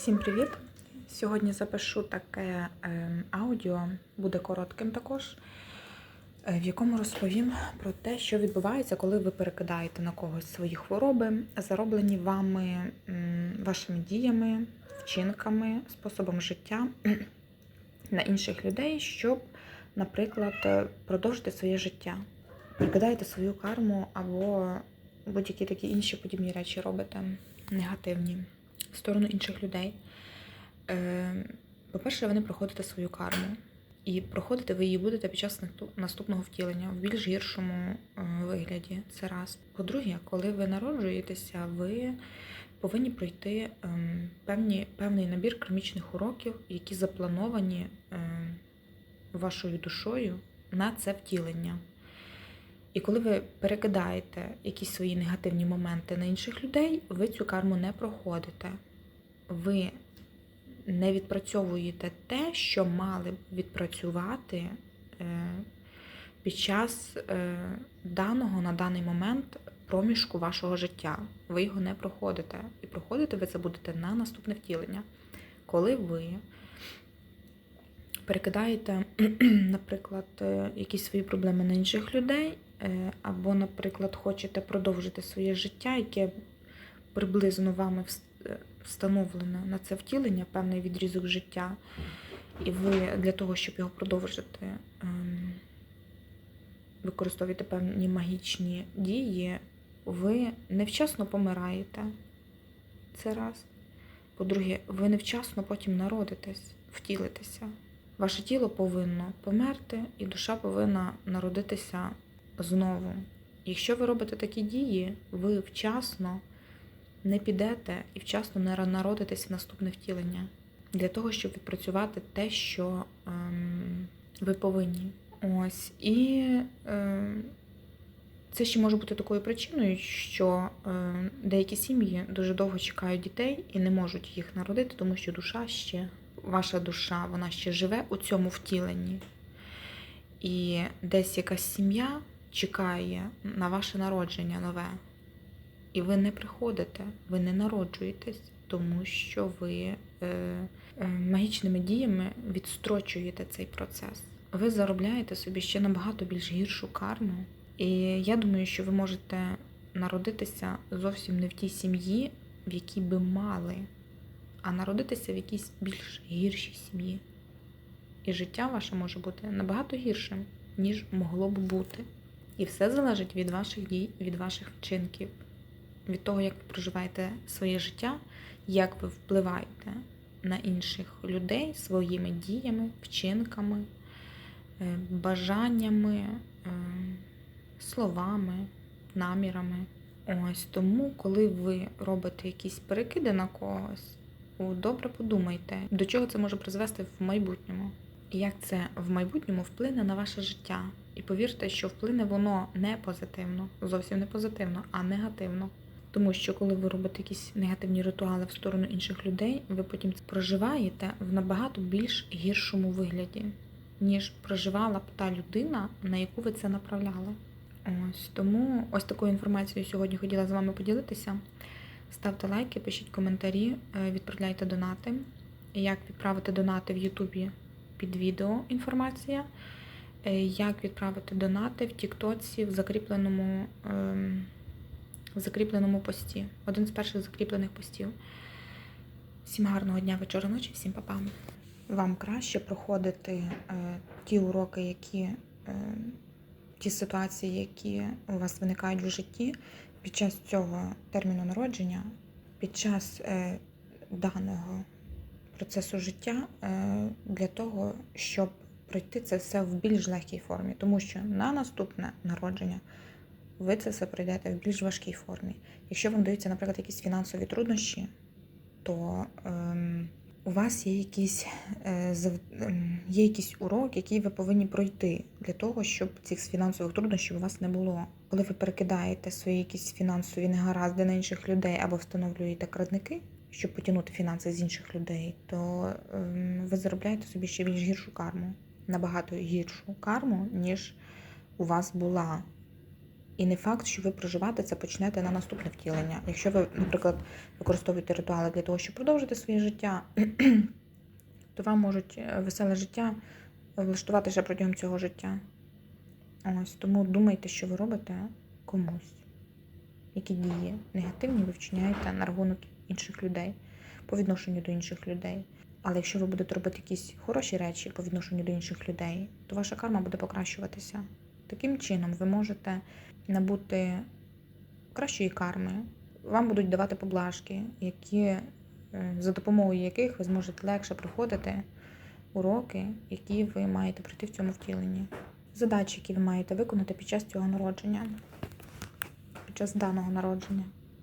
Всім привіт! Сьогодні запишу таке е, аудіо, буде коротким також, е, в якому розповім про те, що відбувається, коли ви перекидаєте на когось свої хвороби, зароблені вами, вашими діями, вчинками, способом життя на інших людей, щоб, наприклад, е, продовжити своє життя. Перекидаєте свою карму або будь-які такі інші подібні речі робите негативні в сторону інших людей. Е, По-перше, ви не проходите свою карму. І проходити ви її будете під час наступного втілення в більш гіршому е, вигляді. Це раз. По-друге, коли ви народжуєтеся, ви повинні пройти ем, певні, певний набір кармічних уроків, які заплановані ем, вашою душою на це втілення. І коли ви перекидаєте якісь свої негативні моменти на інших людей, ви цю карму не проходите. Ви не відпрацьовуєте те, що мали б відпрацювати е, під час е, даного на даний момент проміжку вашого життя. Ви його не проходите. І проходите ви це будете на наступне втілення. Коли ви перекидаєте, наприклад, е, якісь свої проблеми на інших людей, або, наприклад, хочете продовжити своє життя, яке приблизно вами е, встановлене на це втілення, певний відрізок життя, і ви для того, щоб його продовжити, ем, використовуєте певні магічні дії, ви невчасно помираєте. Це раз. По-друге, ви невчасно потім народитесь, втілитеся. Ваше тіло повинно померти, і душа повинна народитися знову. Якщо ви робите такі дії, ви вчасно не підете і вчасно не народитеся наступне втілення для того, щоб відпрацювати те, що ем, ви повинні. Ось і ем, це ще може бути такою причиною, що е, деякі сім'ї дуже довго чекають дітей і не можуть їх народити, тому що душа ще, ваша душа, вона ще живе у цьому втіленні. І десь якась сім'я чекає на ваше народження нове. І ви не приходите, ви не народжуєтесь, тому що ви е, е, магічними діями відстрочуєте цей процес. Ви заробляєте собі ще набагато більш гіршу карму. І я думаю, що ви можете народитися зовсім не в тій сім'ї, в якій би мали, а народитися в якійсь більш гіршій сім'ї. І життя ваше може бути набагато гіршим, ніж могло б бути. І все залежить від ваших дій, від ваших вчинків, від того, як ви проживаєте своє життя, як ви впливаєте на інших людей своїми діями, вчинками, е, бажаннями, е, словами, намірами. Ось тому, коли ви робите якісь перекиди на когось, добре подумайте, до чого це може призвести в майбутньому. І як це в майбутньому вплине на ваше життя. І повірте, що вплине воно не позитивно, зовсім не позитивно, а негативно. Тому що коли ви робите якісь негативні ритуали в сторону інших людей, ви потім це проживаєте в набагато більш гіршому вигляді, ніж проживала б та людина, на яку ви це направляли. Ось тому ось такою інформацією сьогодні хотіла з вами поділитися. Ставте лайки, пишіть коментарі, е, відправляйте донати. Як відправити донати в Ютубі під відео інформація. Е, Як відправити донати в Тіктоці в закріпленому, ем, в закріпленому пості. Один з перших закріплених постів. Всім гарного дня, вечора, ночі, всім па-па. Вам краще проходити е, ті уроки, які е, ті ситуації, які у вас виникають в житті під час цього терміну народження, під час даного процесу життя е, для того, щоб пройти це все в більш легкій формі, тому що на наступне народження ви це все пройдете в більш важкій формі. Якщо вам даються, наприклад, якісь фінансові труднощі, то ем, у вас є якийсь, е, ем, є якийсь урок, який ви повинні пройти для того, щоб цих фінансових труднощів у вас не було. Коли ви перекидаєте свої якісь фінансові негаразди на інших людей або встановлюєте крадники, щоб потягнути фінанси з інших людей, то ем, ви заробляєте собі ще більш гіршу карму, набагато гіршу карму, ніж у вас була. І не факт, що ви проживати це почнете на наступне втілення. Якщо ви, наприклад, використовуєте ритуали для того, щоб продовжити своє життя, то вам можуть е, веселе життя влаштувати ще протягом цього життя. Ось тому думайте, що ви робите комусь, які дії негативні ви вчиняєте на рахунок інших людей, по відношенню до інших людей. Але якщо ви будете робити якісь хороші речі по відношенню до інших людей, то ваша карма буде покращуватися. Таким чином, ви можете набути кращої карми. Вам будуть давати поблажки, які, е, за допомогою яких ви зможете легше проходити уроки, які ви маєте пройти в цьому втіленні. Задачі, які ви маєте виконати під час цього народження, час даного народження.